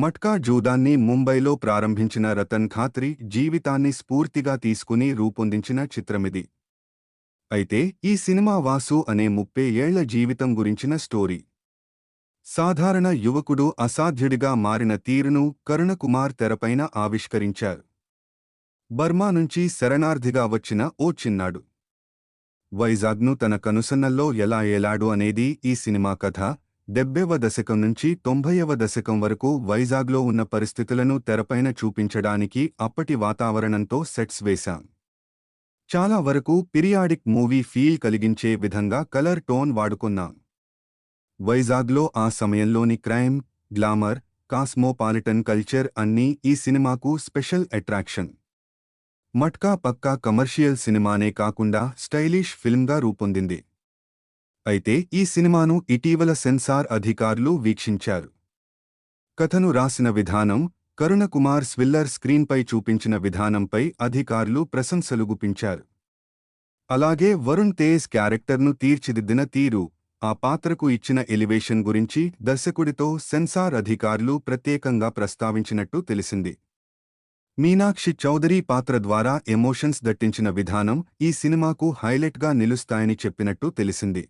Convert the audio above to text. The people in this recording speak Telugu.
మట్కా జూదాన్ని ముంబైలో ప్రారంభించిన రతన్ ఖాత్రి జీవితాన్ని స్ఫూర్తిగా తీసుకుని రూపొందించిన చిత్రమిది. అయితే ఈ సినిమా వాసు అనే ముప్పై ఏళ్ళ జీవితం గురించిన స్టోరీ. సాధారణ యువకుడు అసాధ్యుడిగా మారిన తీరును కరుణకుమార్ తెరపైన ఆవిష్కరించారు. బర్మా నుంచి శరణార్థిగా వచ్చిన ఓ చిన్నాడు. వైజాగ్ను తన కనుసన్నల్లో ఎలా ఏలాడు అనేది ఈ సినిమా కథ డెబ్బైవ దశకం నుంచి తొంభైవ దశకం వరకు వైజాగ్లో ఉన్న పరిస్థితులను తెరపైన చూపించడానికి అప్పటి వాతావరణంతో సెట్స్ వేశాం. చాలా వరకు పిరియాడిక్ మూవీ ఫీల్ కలిగించే విధంగా కలర్ టోన్ వాడుకున్నాం. వైజాగ్లో ఆ సమయంలోని క్రైమ్ గ్లామర్ కాస్మోపాలిటన్ కల్చర్ అన్నీ ఈ సినిమాకు స్పెషల్ అట్రాక్షన్. మట్కా పక్కా కమర్షియల్ సినిమానే కాకుండా స్టైలిష్ ఫిల్మ్గా రూపొందింది. అయితే ఈ సినిమాను ఇటీవల సెన్సార్ అధికారులు వీక్షించారు. కథను రాసిన విధానం కరుణకుమార్ స్విల్లర్ స్క్రీన్పై చూపించిన విధానంపై అధికారులు ప్రశంసలు గుపించారు అలాగే వరుణ్ తేజ్ క్యారెక్టర్ను తీర్చిదిద్దిన తీరు ఆ పాత్రకు ఇచ్చిన ఎలివేషన్ గురించి దర్శకుడితో సెన్సార్ అధికారులు ప్రత్యేకంగా ప్రస్తావించినట్టు తెలిసింది. మీనాక్షి చౌదరి పాత్ర ద్వారా ఎమోషన్స్ దట్టించిన విధానం ఈ సినిమాకు హైలైట్గా నిలుస్తాయని చెప్పినట్టు తెలిసింది.